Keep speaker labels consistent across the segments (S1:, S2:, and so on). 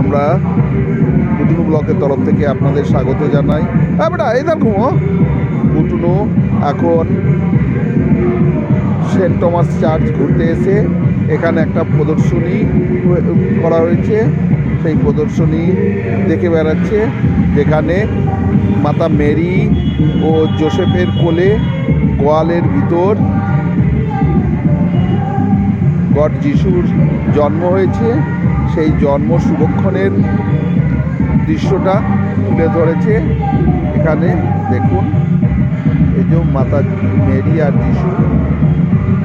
S1: আমরা কুটুনু ব্লকের তরফ থেকে আপনাদের স্বাগত জানাই। হ্যাঁ বেটা, এই দেখো কুটুনু এখন সেন্ট টমাস চার্চ ঘুরতে এসে এখানে একটা প্রদর্শনী করা হয়েছে। সেই প্রদর্শনী দেখে বেড়াচ্ছে, যেখানে মাতা মেরি ও জোসেফের কোলে গোয়ালের ভিতর গড যিশুর জন্ম হয়েছে। সেই জন্ম শুভক্ষণের দৃশ্যটা তুলে ধরেছে। এখানে দেখুন, এই যে মাতা মেরি আর যিশু,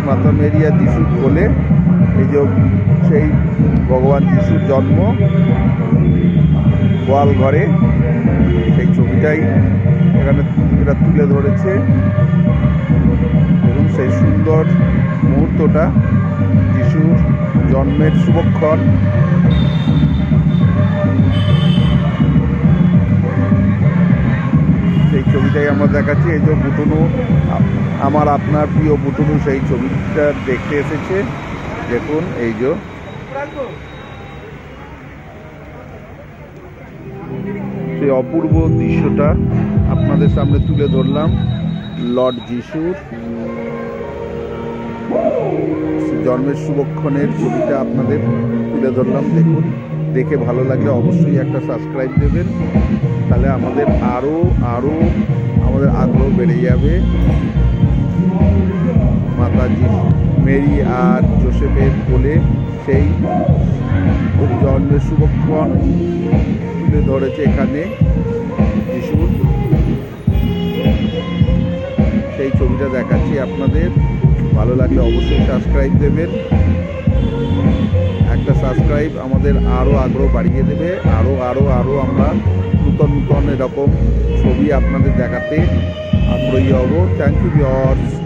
S1: মাতা মেরি আর যিশুর কোলে, এই যে সেই ভগবান যিশুর জন্ম গোয়াল ঘরে, সেই ছবিটাই এখানে এরা তুলে ধরেছে। এবং সেই সুন্দর মুহূর্তটা যিশুর জন্মের শুভক্ষণ। সেই ছবিটাই আমরা দেখাচ্ছি। এই যে বুটুনু, আমার আপনার প্রিয় বুটুনু সেই ছবিটা দেখতে এসেছে। দেখুন, এই যে। সেই অপূর্ব দৃশ্যটা আপনাদের সামনে তুলে ধরলাম। লর্ড যিশুর। জন্মের শুভক্ষণের ছবিটা আপনাদের তুলে ধরলাম। দেখুন, দেখে ভালো লাগলে অবশ্যই একটা সাবস্ক্রাইব দেবেন। তাহলে আমাদের আরও আরও আমাদের আগ্রহ বেড়ে যাবে। মাতাজি, মেরি আর জোসেফের কোলে সেই জন্মের শুভক্ষণ তুলে ধরেছে এখানে যিশুর। সেই ছবিটা দেখাচ্ছি আপনাদের। ভালো লাগলে অবশ্যই সাবস্ক্রাইব দেবেন। একটা সাবস্ক্রাইব আমাদের আরও আগ্রহ বাড়িয়ে দেবে। আরও আরও আরও আমরা নূতন নূতন এরকম ছবি আপনাদের দেখাতে আগ্রহী হব। Thank you viewers